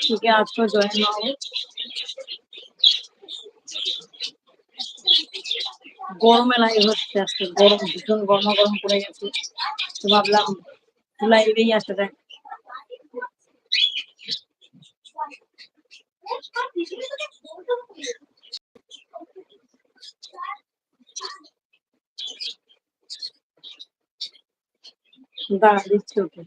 ठीक है आज तो ज्वाइन ना हो গরমে লাইভ হচ্ছে আজকে গরম ভীষণ গরমা গরম পড়ে গেছে তো ভাবলাম লাইভেই আসা যায় দাঁড়া দিচ্ছি ওকে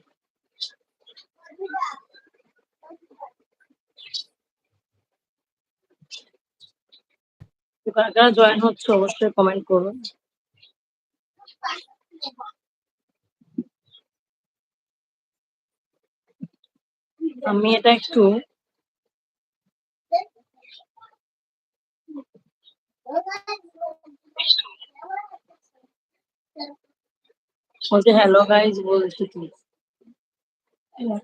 কারা জয়েন হচ্ছে অবশ্যই কমেন্ট করুন। আমি এটা একটু বলছে হ্যালো গাইজ বলছি কি? এটা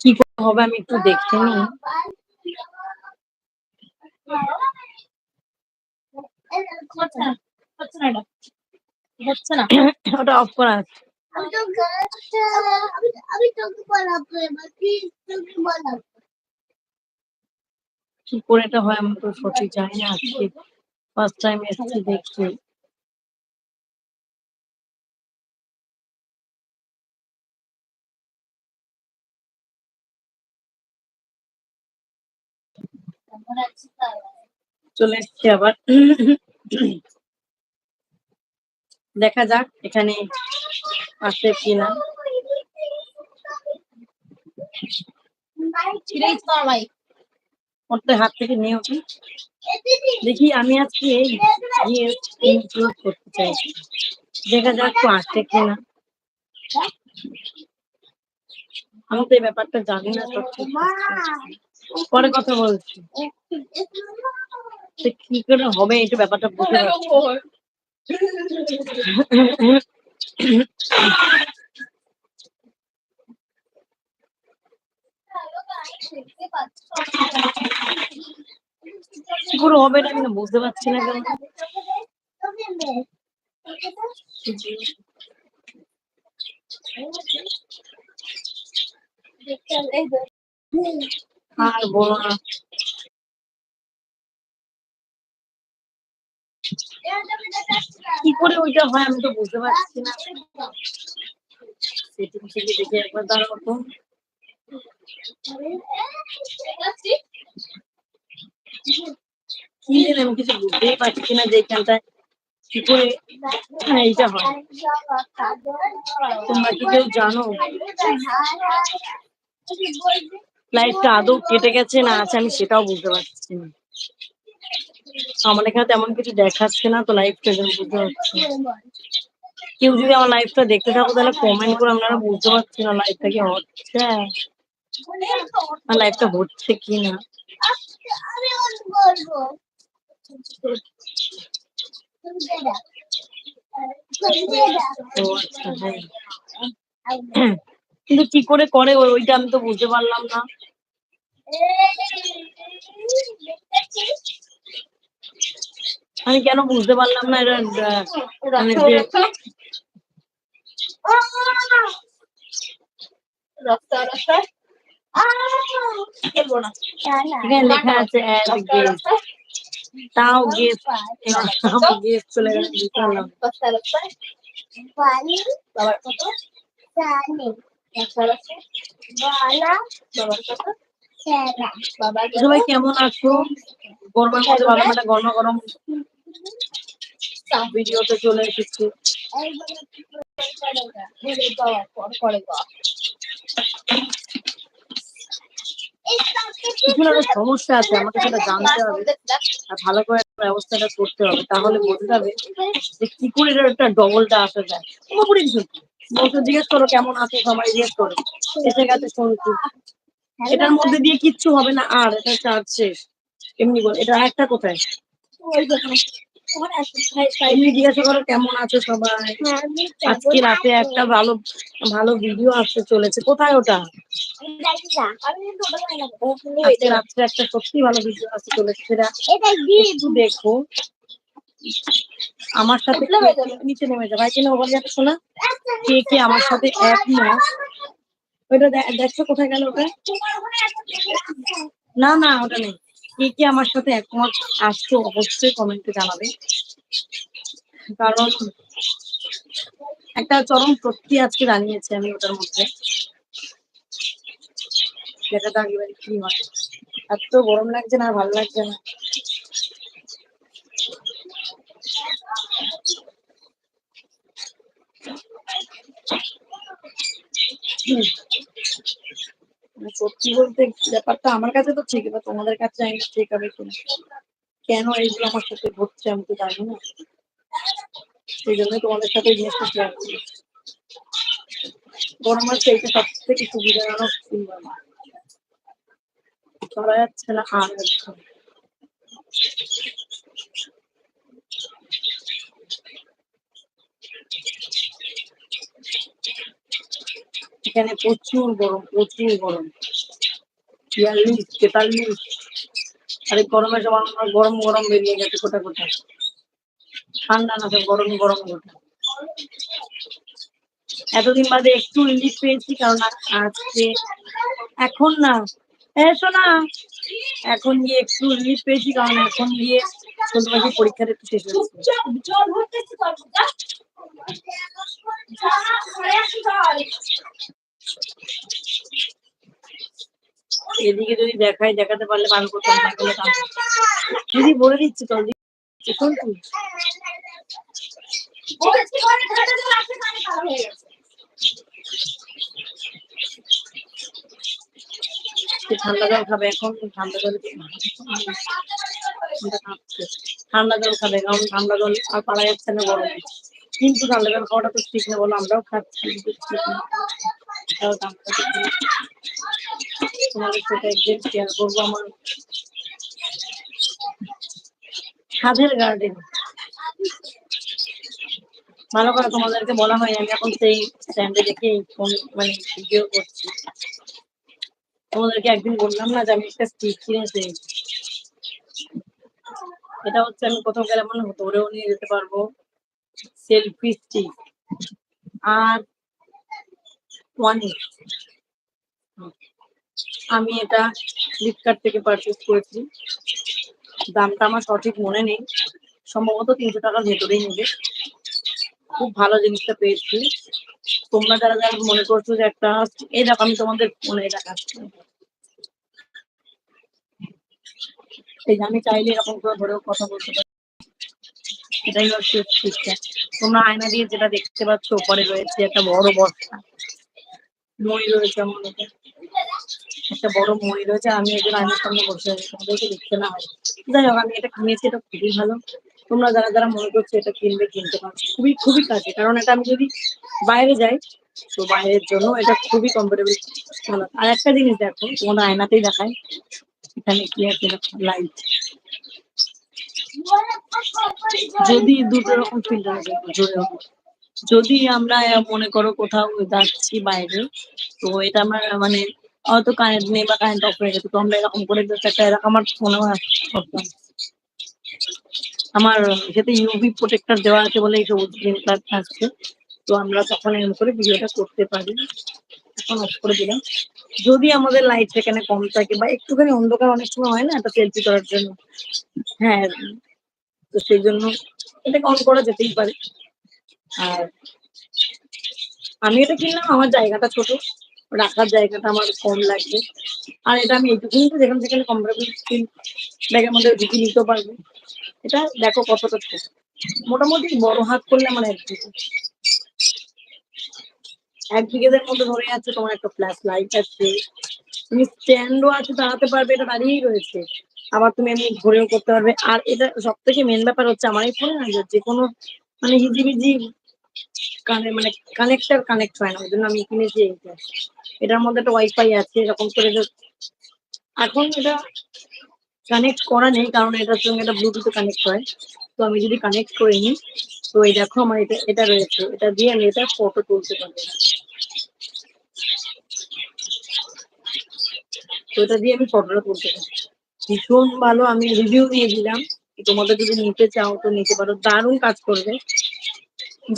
কি হবে আমি একটু দেখে নি। ওটা অফ করা আছে। কি করে এটা হয় আমি তো সঠিক জানি না আজকে। ফার্স্ট টাইম এসেছি দেখছি চলে এসছি আবার। দেখা যাক এখানে আসে কিনা। হাত থেকে নিয়ে উঠি দেখি আমি আজকে ইয়ে ইনক্লুড করতে চাইছি দেখা যাক তো আসে কিনা। আমি তো এই ব্যাপারটা জানি না পরে কথা বলছি। কি করে হবে? এটা ব্যাপারটা বুঝতে পারছি কি করে হবে এটা আমি না বুঝতে পারছি না কেন। আর বলো না কি করে ওইটা হয় আমি তো বুঝতে পারছি না। সেটিং থেকে দেখে একবার দাঁড়াও তো। কি জানি আমি কিছু বুঝতেই পারছি না যে এখানটায় কি করে হ্যাঁ, এইটা হয়। তোমরা কি কেউ জানো? লাইটটা আদৌ কেটে গেছে না আছে আমি সেটাও বুঝতে পারছি না। আমার এখানে তেমন কিছু দেখাচ্ছে না তো লাইভটা যেন বুঝতে পারছি কেউ যদি আমার লাইভটা দেখতে থাকো তাহলে কমেন্ট করে আপনারা বুঝতে পারছি না লাইভটা কি হচ্ছে। আর লাইভটা হচ্ছে কি না। ও আচ্ছা হ্যাঁ। কিন্তু কি করে করে ওইটা আমি তো বুঝতে পারলাম না। আমি কেন বুঝতে পারলাম না? এটা মানে লেখা আছে তাও আমার চলে কত সবাই কেমন আছো? গরমের মধ্যে ভালো একটা গরম গরম ভিডিওতে চলে এসেছি। সমস্যা আছে? আমাকে সেটা জানতে হবে। আর ভালো করে ব্যবস্থাটা করতে হবে। তাহলে বোঝা যাবে যে কি করে একটা ডবলটা আসা যায়। পুরোপুরি। বলতো জিজ্ঞেস করো কেমন আছো সবাই, জিজ্ঞেস করো। এসে গেছে শুনছি এটার মধ্যে দিয়ে কিচ্ছু হবে না, আর এটা চার্জ শেষ। এমনি বল, এটা একটা কোথায়? এমনি করো কেমন সবাই। আজকে রাতে একটা ভালো ভালো ভিডিও আসতে চলেছে। কোথায় ওটা? রাত্রে একটা সত্যি ভালো ভিডিও আসতে চলেছে, সেটা দেখো। আমার সাথে নিচে নেমে যাবে। ভাই কিনা ওখানে যাবে শোনা? কে কে আমার সাথে একমত ওইটা দে- দেখছ কোথায় গেল ওটা? না না ওটা নেই। কে কে আমার সাথে একমত আসছো অবশ্যই কমেন্টে জানাবে। কারণ একটা চরম সত্যি আজকে জানিয়েছি আমি ওটার মধ্যে। যেটা দাঁড়িয়ে কি হয়। এত গরম লাগছে না ভালো লাগছে না হুম। মানে সত্যি বলতে ব্যাপারটা আমার কাছে তো ঠিক এবার তোমাদের কাছে আমি ঠিক হবে কিনা কেন এইগুলো আমার সাথে ঘটছে আমি তো জানি না। সেই জন্যই তোমাদের সাথে জিনিসটা শেয়ার করি। গরম আছে সব থেকে সুবিধাজনক করা যাচ্ছে না আর এখানে প্রচুর গরম প্রচুর গরম। বিয়াল্লিশ, তেতাল্লিশ। আর গরমের আমার গরম গরম বেরিয়ে গেছে কোটা কোটা ঠান্ডা না গরম গরম গোটা এতদিন বাদে একটু রিলিফ পেয়েছি কারণ আজকে এখন না। এসো না এখন গিয়ে একটু রিলিফ পেয়েছি কারণ এখন গিয়ে চলতে পারছি পরীক্ষাটা একটু শেষ এদিকে যদি দেখাই দেখাতে পারলে ভালো করতাম দিদি বলে দিচ্ছি তো শোন তুই ঠান্ডা জল খাবে এখন ঠান্ডা জল ঠান্ডা জল খাবে, কারণ ঠান্ডা জল আর পারা যাচ্ছে না গরমে। কিন্তু ঠান্ডা জল খাওয়াটা তো ঠিক না, বলো আমরাও খাচ্ছি। তোমাদের সাথে একদিন শেয়ার করব আমার ছাদের গার্ডেন ভালো করে তোমাদেরকে বলা হয় আমি এখন সেই স্ট্যান্ডে দেখে ফোন মানে ভিডিও করছি। তোমাদেরকে একদিন বললাম না যে আমি একটা স্টিক কিনেছি। এটা হচ্ছে আমি কোথাও গেলে মানে ধরেও নিয়ে যেতে পারব। সেলফি স্টিক আর আমি এটা ফ্লিপকার্ট থেকে পারচেস করেছি। দামটা আমার সঠিক মনে নেই। সম্ভবত তিনশো টাকার ভেতরেই নেবে। খুব ভালো জিনিসটা পেয়েছি। তোমরা যারা যারা মনে করছ যে একটা, এই দেখো আমি তোমাদের ফোনে দেখাচ্ছি। এই আমি চাইলে এরকম করে ধরেও কথা বলতে পারি। এটাই হচ্ছে শিক্ষা। তোমরা আয়না দিয়ে যেটা দেখতে পাচ্ছ, ওপরে রয়েছে একটা বড় বস্তা। মই রয়েছে আমার একটা বড় মই রয়েছে, আমি একজন আয়নার সামনে বসে আছি, তোমাদেরকে দেখতে না হয়। যাই হোক, আমি এটা কিনেছি, এটা খুবই ভালো। তোমরা যারা যারা মনে করছ এটা কিনবে, কিনতে পারো। খুবই খুবই কাজে, কারণ এটা আমি যদি বাইরে যাই, তো বাইরের জন্য এটা খুবই কমফোর্টেবল আর একটা জিনিস দেখো, তোমাদের আয়নাতেই দেখায় এখানে কি আছে? লাইট যদি দুটো রকম ফিল্টার আছে জোরে। যদি আমরা মনে করো কোথাও যাচ্ছি বাইরে, তো এটা আমার মানে হয়তো কারেন্ট নেই বা কারেন্ট অফ হয়ে গেছে, তো আমরা এরকম করে একটা এরকম আমার ফোনে করতাম। আমার যেতে ইউভি প্রোটেক্টর দেওয়া আছে বলে এই সবুজ গ্রিন আসছে। তো আমরা তখন এরকম করে ভিডিওটা করতে পারি। এখন অফ করে দিলাম। যদি আমাদের লাইট সেখানে কম থাকে বা একটুখানি অন্ধকার অনেক সময় হয় না একটা সেলফি করার জন্য? হ্যাঁ তো সেই জন্য এটাকে অন করা যেতেই পারে। আর আমি এটা কিনলাম, আমার জায়গাটা ছোট, রাখার জায়গাটা আমার কম লাগবে। আর এটা আমি এইটুকুনি তো যেখানে সেখানে কমফোর্টেবল ফিল ব্যাগের মধ্যে ঢুকিয়ে নিতেও পারব। এটা দেখো কতটা মোটামুটি বড় হাত করলে আমার এক বিঘে এক বিঘেদের মধ্যে ধরে যাচ্ছে তোমার একটা ফ্ল্যাশ লাইট আছে। তুমি স্ট্যান্ডও আছে, দাঁড়াতে পারবে, এটা দাঁড়িয়েই রয়েছে। আবার তুমি এমনি ঘুরেও করতে পারবে। আর এটা সব থেকে মেন ব্যাপার হচ্ছে আমার এই ফোনে না যে কোনো মানে হিজিবিজি কানে মানে কানেক্টার কানেক্ট হয় না। ওই জন্য আমি কিনেছি এইটা, এটার মধ্যে একটা ওয়াইফাই আছে, এরকম করে এখন এটা কানেক্ট করা নেই, কারণ এটার সঙ্গে এটা ব্লুটুথে কানেক্ট হয়। তো আমি যদি কানেক্ট করে নিই, তো এই দেখো আমার এটা এটা রয়েছে। এটা দিয়ে আমি এটা ফটো তুলতে পারব তো এটা দিয়ে আমি ফটোটা তুলতে পারি ভীষণ ভালো, আমি রিভিউ দিয়ে দিলাম। তোমাদের যদি নিতে চাও, তো নিতে পারো। দারুণ কাজ করবে।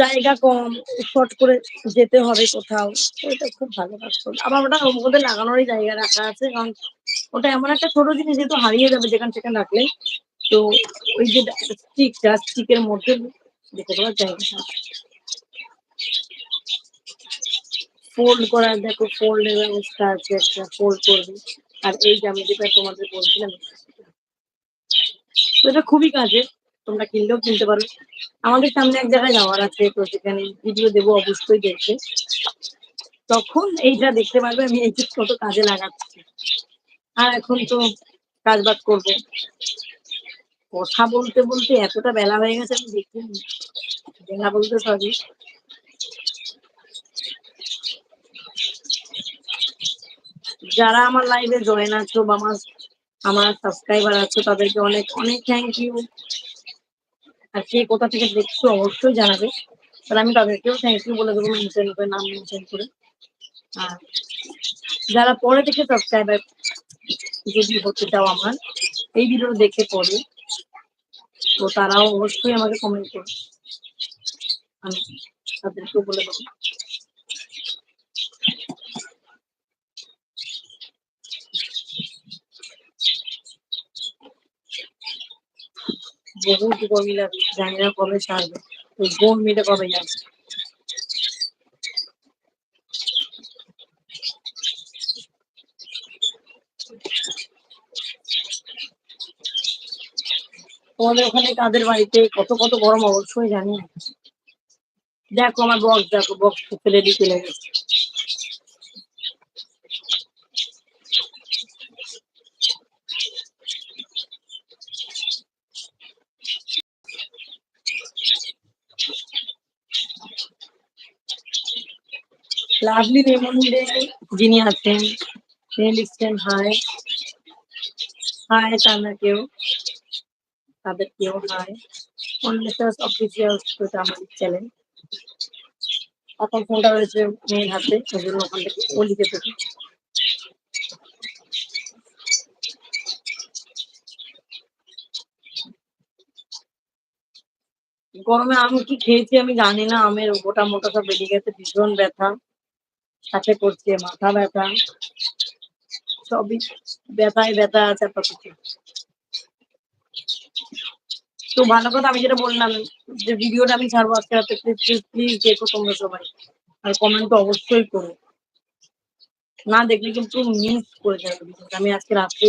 জায়গা কম শর্ট করে যেতে হবে কোথাও। এটা খুব ভালো কাজ করবে। আবার ওটা মধ্যে লাগানোরই জায়গা রাখা আছে, কারণ ওটা এমন একটা ছোট জিনিস, যেহেতু হারিয়ে যাবে যেখানে সেখানে রাখলে তো ওই যে স্টিকটা স্টিকের মধ্যে দেখে দেওয়ার জায়গা ফোল্ড করার, দেখো ফোল্ডের ব্যবস্থা আছে, একটা ফোল্ড করবে। আর এই যে আমি যেটা তোমাদের বলছিলাম, তো এটা খুবই কাজে, তোমরা কিনলেও কিনতে পারো। আমাদের সামনে এক জায়গায় যাওয়ার আছে, তো সেখানে ভিডিও দেবো, অবশ্যই দেখবে। তখন এইটা দেখতে পারবে, আমি এই কত কাজে লাগাচ্ছি। আর এখন তো কাজ বাজ করব। কথা বলতে বলতে এতটা বেলা হয়ে গেছে, আমি দেখিনি বেলা বলতে সরি। যারা আমার লাইভে জয়েন আছো বা আমার আমার সাবস্ক্রাইবার আছো, তাদেরকে অনেক অনেক থ্যাংক ইউ আর কে কোথা থেকে দেখছ অবশ্যই জানাবে। তাহলে আমি তাদেরকেও থ্যাংক ইউ বলে দেবো মেনশন করে নাম মেনশন করে। আর যারা পরে থেকে সাবস্ক্রাইবার যদি হতে চাও আমার, এই ভিডিও দেখে পরে তো তারাও অবশ্যই আমাকে কমেন্ট করবে। আমি তাদেরকেও বলে দেবো। বহুত গরমি লাগছে জানি না কবে সারবে ওই মিলে কবে যাবে তোমাদের ওখানে কাদের বাড়িতে কত কত গরম অবশ্যই জানি না। দেখো আমার বক্স দেখো বক্স ফেলে দিয়ে চলে গেছে লাভলি রেমন্ডে যিনি আছেন লিখছেন হাই হাই তানা কেউ। তাদের কেউ হাই অনলেসাস অফিসিয়াল আমাদের চ্যানেল এখন ফোনটা রয়েছে মেয়ের হাতে ওই জন্য ওখান থেকে ও লিখে দেবে। গরমে আম কি খেয়েছি আমি জানি না, আমের মোটা মোটা সব বেরিয়ে গেছে, ভীষণ ব্যথা। সাথে করছে, মাথা ব্যথা। সবই ব্যথায় ব্যথা আছে আপাতত। তো ভালো কথা, আমি যেটা বললাম যে ভিডিওটা আমি ছাড়বো আজকে রাতে প্লিজ প্লিজ দেখো তোমরা সবাই। আর কমেন্ট তো অবশ্যই করো। না দেখলে কিন্তু মিস করে যাবে। আমি আজকে রাত্রে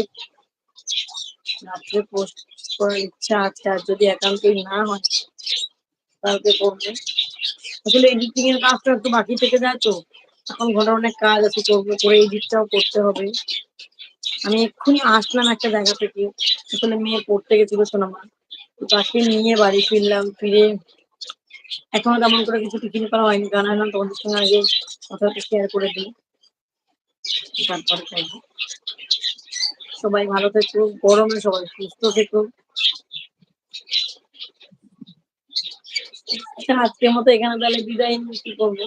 রাত্রে পোস্ট করার ইচ্ছা আছে, আর যদি একান্তই না হয়, কালকে করব। আসলে এডিটিং এর কাজটা একটু বাকি থেকে যায় তো। এখন ঘরে অনেক কাজ আছে করব করে এডিটটাও করতে হবে। আমি এক্ষুনি আসলাম একটা জায়গা থেকে। আসলে মেয়ে পড়তে গেছিল সোনামা তাকে নিয়ে বাড়ি ফিরলাম ফিরে এখনও তেমন করে কিছু টিফিন করা হয়নি জানালাম তোমাদের সঙ্গে আগে কথাটা শেয়ার করে দিই। তারপরে সবাই ভালো থেকো গরমে সবাই সুস্থ থেকো। আচ্ছা, আজকের মতো এখানে তাহলে বিদায় নিয়ে কি করব?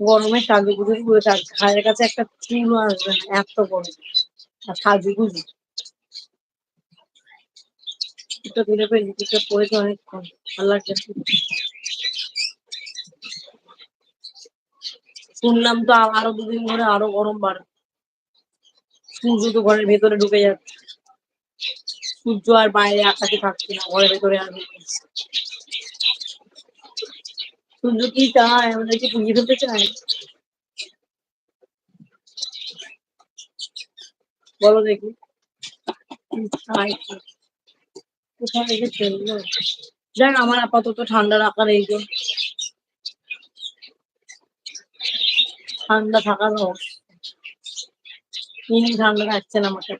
গরমে সাজুগুজু করে থাকছে হায়ের কাছে একটা চুলও আসবে না, এত গরম। আর সাজুগুজু। এটা তুলে ফেলি এটা পড়েছে অনেকক্ষণ, ভালো লাগছে শুনলাম তো আরও দুদিন ধরে আরও গরম বাড়বে সূর্য তো ঘরের ভেতরে ঢুকে যাচ্ছে। সূর্য আর বাইরে আকাশে থাকছে না, ঘরের ভেতরে আর সূর্য কি চায় আমাদেরকে পুড়িয়ে ফেলতে চায়। বলো দেখি। কি কোথায় রেখে ফেলল যাক আমার আপাতত ঠান্ডা রাখার এই যে। ঠান্ডা থাকার তিনি ঠান্ডা রাখছে না আমাকে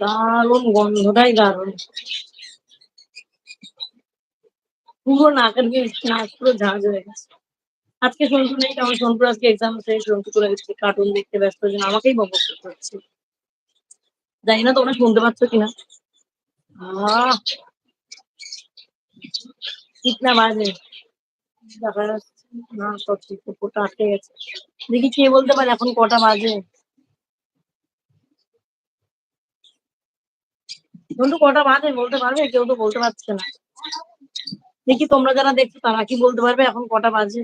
দারুণ গন্ধটাই দারুণ। পুরো নাকের নাক পুরো ঝাঁঝ হয়ে গেছে। আজকে সন্টু নেই, কারণ সন্টুর আজকে এক্সাম শেষ সন্টু চলে গেছে কার্টুন দেখতে ব্যস্ত জন্য আমাকেই বক বক করতে হচ্ছে। জানি না তোমরা শুনতে পাচ্ছ কিনা। কিতনা বাজে। দেখা যাচ্ছে না সত্যি কুকুরটা আটকে গেছে। দেখি কে বলতে পারে, এখন কটা বাজে। বন্ধু, কটা বাজে? বলতে পারবে? কেউ তো বলতে পারছে না। দেখি তোমরা যারা দেখছ, তারা কি বলতে পারবে? এখন কটা বাজে?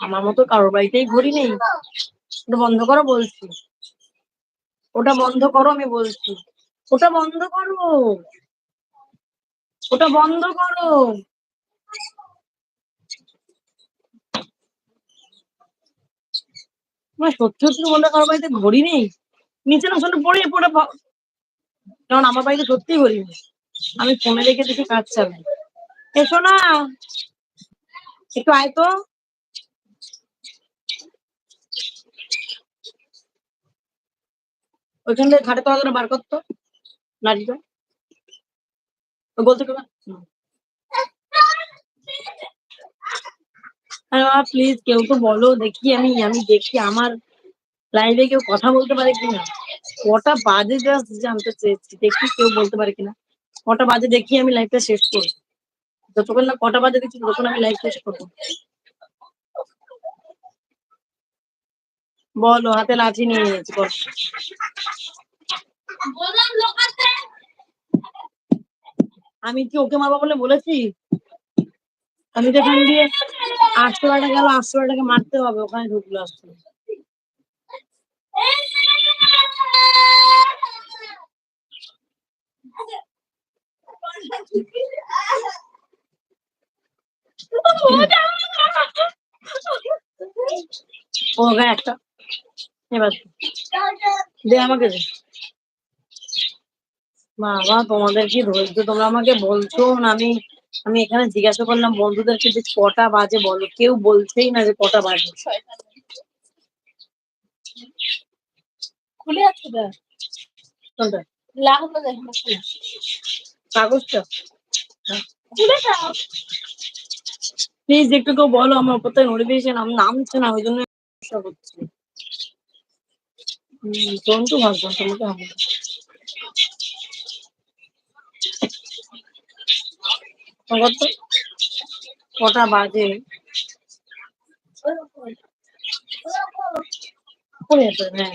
আমার মতো কারোর বাড়িতেই ঘড়ি নেই। ওটা বন্ধ করো, বলছি। ওটা বন্ধ করো, আমি বলছি। ওটা বন্ধ করো। ওটা বন্ধ করো। সত্যি সত্যি বলতে কারোর বাড়িতে ঘড়ি নেই। নিচে না শুনে পড়ে পড়ে কারণ আমার বাড়িতে সত্যিই নেই আমি ফোনে রেখে দেখি কাজ চালাই এসো না একটু আয় তো। ওইখান থেকে ঘাটে তলা বার করতো ও বলতে প্লিজ কেউ তো বলো, দেখি আমি আমি দেখি আমার লাইভে কেউ কথা বলতে পারে কিনা? কটা বাজে জাস্ট জানতে চেয়েছি। দেখি কেউ বলতে পারে কিনা? কটা বাজে দেখি আমি লাইভটা শেষ করি যতক্ষণ না কটা বাজে দেখছি, ততক্ষণ আমি লাইভ শেষ করব। বলো, হাতে লাঠি নিয়ে নিয়েছি আমি কি ওকে মারবো বলে বলেছি? আমি তো এখান দিয়ে আটশো টাকা গেল, আটশো টাকা মারতে হবে, ওখানে ঢুকলো আসতে ও একটা। এবার আমাকে বাবা, তোমাদের কি ধৈর্য? তোমরা আমাকে বলছো না, আমি আমি এখানে জিজ্ঞাসা করলাম, বন্ধুদেরকে যে কটা বাজে বলো। কেউ বলছেই না যে কটা বাজে। খুলে আছে দেখো। খুলে কাগজটা? দাও। প্লিজ একটু কেউ বলো আমার উপর থেকে নোটিফিকেশন আমি নামছে না ওই জন্য সমস্যা হম জন্টু ভাবছ তোমাকে হবে কটা বাজে? হ্যাঁ হ্যাঁ কোনটা দাঁড়াও না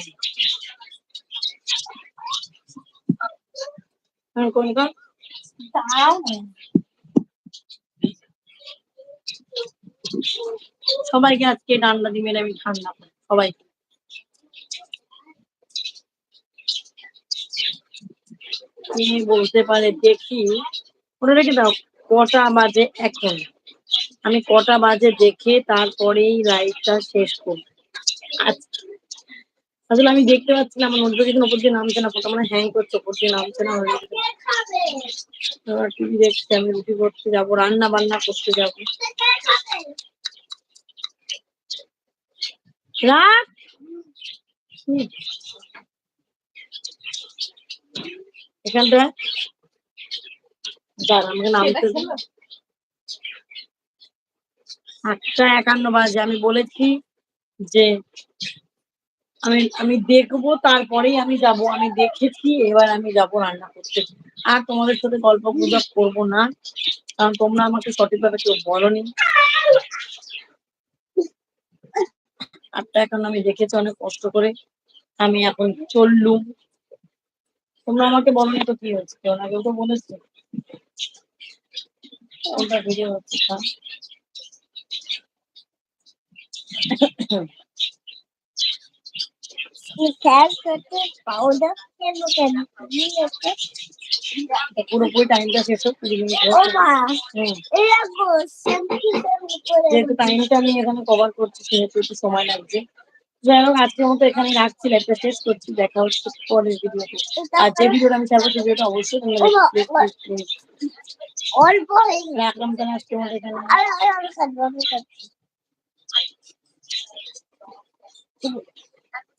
সবাইকে আজকে ডান্ডা মেরে আমি ঠান্ডা। সবাইকে। কি বলতে পারে, দেখি। মনে রেখে দাও, কটা বাজে এখন। আমি কটা বাজে দেখে তারপরেই লাইভটা শেষ করব। আচ্ছা। আসলে আমি দেখতে পাচ্ছি না আমার নোটিফিকেশন উপর দিয়ে নামছে না ফোনটা মানে হ্যাং করছে, ওপর দিয়ে নামছে না টিভি দেখছি, আমি রুটি করতে যাব, রান্না বান্না করতে যাব রাখ। এখানটা দাঁড়া, আমাকে নামতে। আটটা একান্ন বাজে, আমি বলেছি যে আমি আমি দেখব, তারপরেই আমি যাব। আমি দেখেছি, এবার আমি যাব রান্না করতে। আর তোমাদের সাথে গল্প গুজব করব না, কারণ তোমরা আমাকে সঠিকভাবে কেউ বলনি। আটটা এখন আমি দেখেছি, অনেক কষ্ট করে। আমি এখন চললুম তোমরা আমাকে বলনি তো কি হয়েছে কেউ না কেউ তো বলেছে। কোনটা ভিডিও হচ্ছে থাম। স্যার করতে পাউডার কেন কেন আমি একটা তো পুরোপুরি টাইমটা শেষ হোক কুড়ি মিনিট করে। যেহেতু টাইমটা আমি এখানে কভার করছি সেহেতু একটু সময় লাগছে। যাই হোক আজকের মতো এখানে রাখছি লাইভটা শেষ করছি দেখা হচ্ছে পরের ভিডিওতে। আর যে ভিডিওটা আমি ছাড়বো সেই ভিডিওটা অবশ্যই। অল্প হয়ে রাখলাম কেন আজকে এখানে?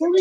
তুমি